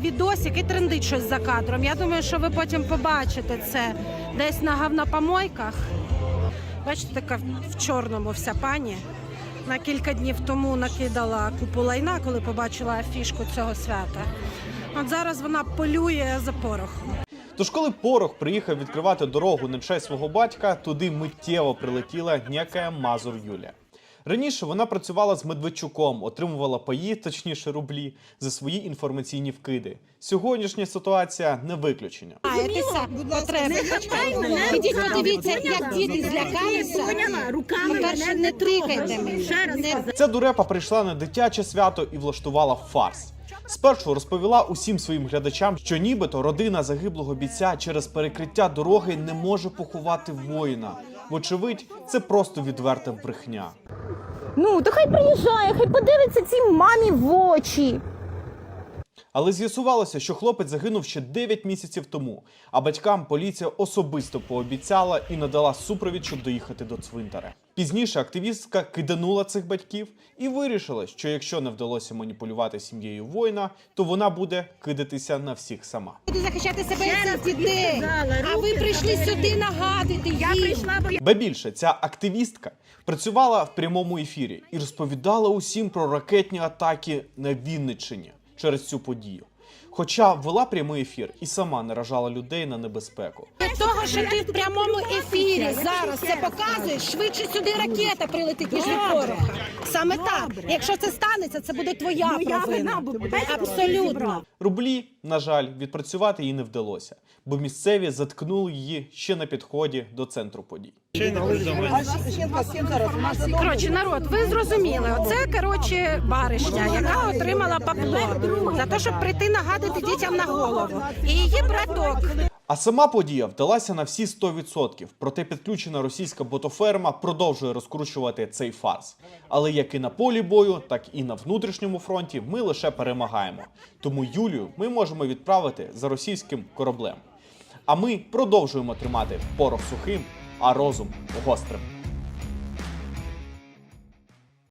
відосик і трендить щось за кадром. Я думаю, що ви потім побачите це десь на гавнопомойках. Бачите, така в чорному вся пані. На кілька днів тому накидала купу лайна, коли побачила афішку цього свята. От зараз вона полює за порохом. Тож, коли порох приїхав відкривати дорогу на честь свого батька, туди миттєво прилетіла ніяка Мазур Юля. Раніше вона працювала з Медведчуком, отримувала паї, точніше рублі, за свої інформаційні вкиди. Сьогоднішня ситуація не виключення. Маєтеся потреби. Ідіть подивіться, як діти злякалися. По-перше, не трикайте мене. Не Ця дурепа прийшла на дитяче свято і влаштувала фарс. Спершу розповіла усім своїм глядачам, що нібито родина загиблого бійця через перекриття дороги не може поховати воїна. Вочевидь, це просто відверта брехня. Ну, то хай приїжджає, хай подивиться цій мамі в очі. Але з'ясувалося, що хлопець загинув ще 9 місяців тому, а батькам поліція особисто пообіцяла і надала супровід, щоб доїхати до цвинтаря. Пізніше активістка киданула цих батьків і вирішила, що якщо не вдалося маніпулювати сім'єю воїна, то вона буде кидатися на всіх сама. буду захищати себе і цих дітей. А ви прийшли сюди нагадити. Я прийшла, Ба більше, ця активістка працювала в прямому ефірі і розповідала усім про ракетні атаки на Вінниччині через цю подію. Хоча вела прямий ефір і сама наражала людей на небезпеку. Того, що ти в прямому ефірі зараз це показуєш, швидше сюди ракета прилетить, ніж від пороха. Саме так. Якщо це станеться, це буде твоя Моя провина. Абсолютно. Рублі, на жаль, відпрацювати їй не вдалося, бо місцеві заткнули її ще на підході до центру подій. Коротше, народ, ви зрозуміли. Оце коротше баришня, яка отримала папло за те, щоб прийти нагадити дітям на голову. І її браток. А сама подія вдалася на всі 100%, проте підключена російська ботоферма продовжує розкручувати цей фарс. Але як і на полі бою, так і на внутрішньому фронті ми лише перемагаємо. Тому Юлію ми можемо відправити за російським кораблем. А ми продовжуємо тримати порох сухим, а розум гострим.